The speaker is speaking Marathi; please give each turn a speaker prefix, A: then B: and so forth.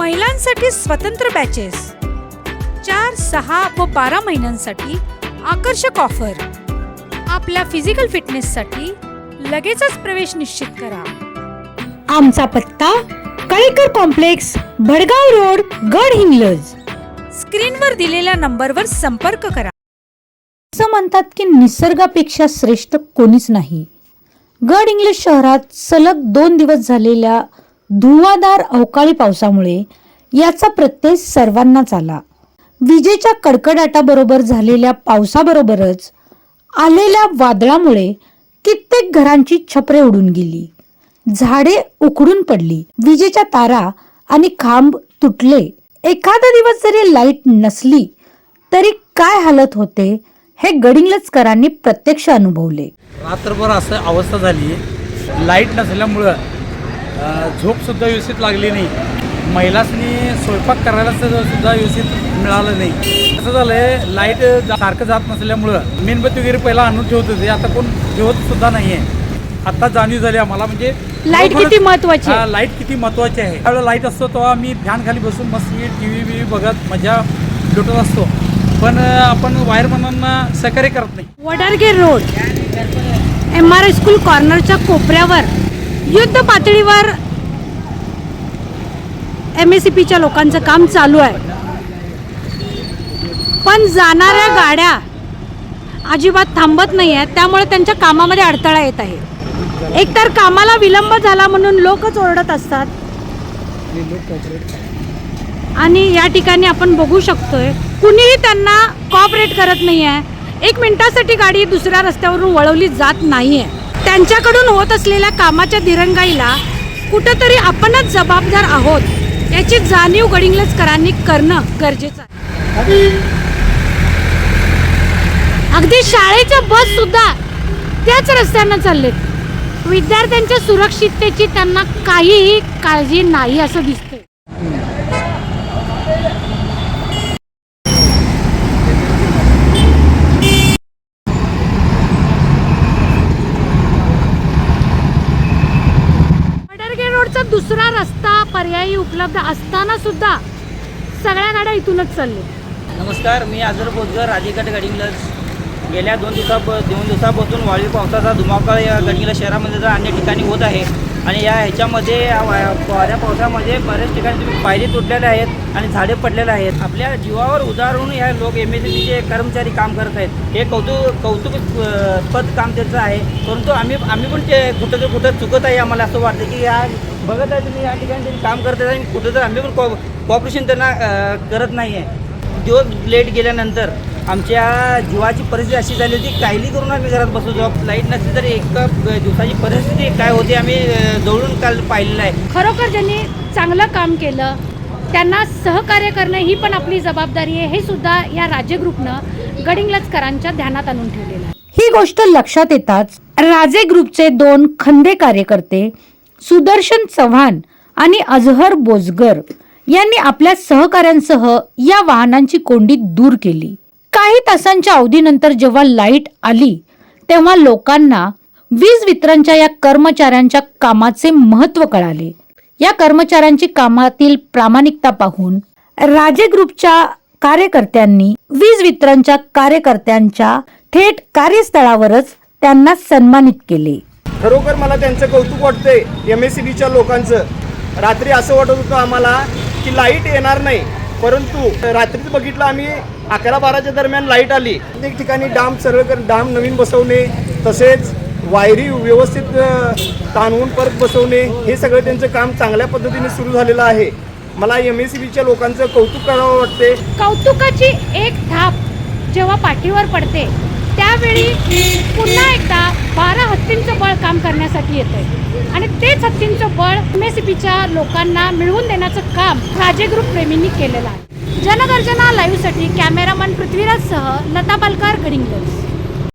A: महिलांसाठी स्वतंत्र बॅचेस चार सहा व बारा महिन्यांसाठी आकर्षक ऑफर आपल्या फिजिकल फिटनेससाठी लगेचच प्रवेश निश्चित करा.
B: आमचा पत्ता कळेकर कॉम्प्लेक्स भडगाव रोड गड हिंगलज.
A: स्क्रीनवर दिलेल्या नंबरवर संपर्क करा.
B: असं म्हणतात की निसर्गापेक्षा श्रेष्ठ कोणीच नाही. गड इंग्लिश शहरात सलग दोन दिवस झालेल्या धुवाधार अवकाळी पावसामुळे याचा प्रत्यय सर्वांनाच आला. विजेच्या कडकडाटाबरोबर झालेल्या पावसाबरोबरच आलेल्या वादळामुळे कित्येक घरांची छपरे उडून गेली. झाडे उकडून पडली. विजेच्या तारा आणि खांब तुटले. एखादा दिवस जरी लाइट नसली तरी काय हालत होते हे गडिंगलचकरांनी प्रत्यक्ष अनुभवले.
C: रात्रभर असं अवस्था झाली. लाइट नसल्यामुळं झोपसुद्धा व्यवस्थित लागली नाही. महिलांनी स्वयंपाक करायला सुद्धा व्यवस्थित मिळालं नाही. असं झालं आहे लाइट सारखं जात नसल्यामुळं मेणबत्ती वगैरे पहिला आणून ठेवत होते. आता कोण ठेवत सुद्धा नाही आहे आता जाणीव झाली आम्हाला म्हणजे लाइट
A: किती.
C: हा, लाइट किती महत्त्वाची आहे. त्यावेळेला लाइट असतो तेव्हा आम्ही फॅन खाली बसून मस्त टी व्ही बी बघत मजा लुटत असतो. पण आपण वायरमनांना सहकार्य करत नाही.
A: Wadarge road. M R school कॉर्नरच्या कोपऱ्यावर युद्ध पातळीवर एम एस सी पीच्या लोकांचं काम चालू आहे. पण जाणाऱ्या गाड्या अजिबात थांबत नाही आहेत. त्यामुळे त्यांच्या कामामध्ये अडथळा येत आहे. एकतर कामाला विलंब झाला म्हणून लोकच ओरडत असतात. आणि या ठिकाणी आपण बघू शकतोय कुणीही त्यांना कॉपरेट करत नाही आहे एक मिनिटासाठी गाडी दुसऱ्या रस्त्यावरून वळवली जात नाही आहे त्यांच्याकडून होत असलेल्या कामाच्या दिरंगाईला कुठंतरी आपणच जबाबदार आहोत याची जाणीव गडिंग्लजकरांनी करणं गरजेचं आहे. अगदी शाळेच्या बस सुद्धा त्याच रस्त्यानं चाललेत. विद्यार्थ्यांच्या सुरक्षिततेची त्यांना काहीही काळजी नाही असं दिसतंय वडरगे रोडचा दुसरा रस्ता पर्यायी उपलब्ध असताना सुद्धा सगळ्या गाड्या इथूनच चालले.
D: नमस्कार मी आजर बोजगर राजेगड गडिंगलज गेल्या दोन दिवसा दोन दिवसापासून वाळवी पावसाचा धुमाकळ या गडिंग्लज शहरामध्ये जर अन्य ठिकाणी होत आहे आणि या ह्याच्यामध्ये वाऱ्या पावसामध्ये बऱ्याच ठिकाणी तुम्ही पायरी तुटलेल्या आहेत आणि झाडे पडलेले आहेत. आपल्या जीवावर उदाहरून या लोक एम एस सीचे कर्मचारी काम करत आहेत. हे कौतुक कौतुक पद काम त्यांचं आहे. परंतु आम्ही आम्ही पण ते कुठं तर कुठं चुकत आहे आम्हाला असं वाटतं की या बघत आहे तुम्ही या ठिकाणी त्यांनी काम करत आहेत आणि कुठं तर आम्ही पण कॉ कॉपरेशन त्यांना करत नाही आहे दिवस लेट गेल्यानंतर आमच्या जीवाची परिस्थिती अशी झाली होती कायली करून आम्ही घरात बसू जेव्हा लाइट नसली तरी एका दिवसाची परिस्थिती काय होती आम्ही जवळून काल पाहिलेलं आहे.
A: खरोखर ज्यांनी चांगलं काम केलं त्यांना सहकार्य करणं ही पण आपली जबाबदारी आहे. हे सुद्धा या राज्य ग्रुपनं गडिंग्लजकरांच्या ध्यानात आणून ठेवलेलं आहे.
B: ही गोष्ट लक्षात येताच राजे ग्रुपचे दोन खंदे कार्यकर्ते सुदर्शन चव्हाण आणि अजहर बोजगर यांनी आपल्या सहकाऱ्यांसह या वाहनांची कोंडी दूर केली. काही तासांच्या अवधीनंतर जेव्हा लाइट आली तेव्हा लोकांना वीज वितरणच्या या कर्मचाऱ्यांच्या कामाचे महत्त्व कळाले. या कर्मचाऱ्यांची कामातील प्रामाणिकता पाहून राजे ग्रुपच्या कार्यकर्त्यांनी वीज वितरणच्या कार्यकर्त्यांच्या थेट कार्यस्थळावरच त्यांना सन्मानित केले.
E: खरोखर मला त्यांचं कौतुक वाटतंय एम एस सी बीच्या लोकांचं. रात्री असं वाटत होतं आम्हाला की लाइट येणार नाही. परंतु रात्रीच बघितलं आम्ही अकरा बाराच्या दरम्यान लाइट आली. प्रत्येक ठिकाणी डाम सरळ कर डाम नवीन बसवणे तसेच वायरी व्यवस्थित ताणवून परत बसवणे हे सगळं त्यांचं काम चांगल्या पद्धतीने सुरू झालेलं आहे. मला एम एस सी बीच्या लोकांचं कौतुक करावं वाटते
A: कौतुकाची एक धाप जेव्हा पाठीवर पडते त्यावेळी पुन्हा एकदा बारा हत्तींचं बळ काम करण्यासाठी येतंय. आणि तेच हत्तींचं बळ एम एस लोकांना मिळवून देण्याचं काम राजे ग्रुप प्रेमींनी केलेलं आहे. जनगर्जना लाईव्हसाठी कॅमेरामन पृथ्वीराजसह लता पालकर गडिंग्लज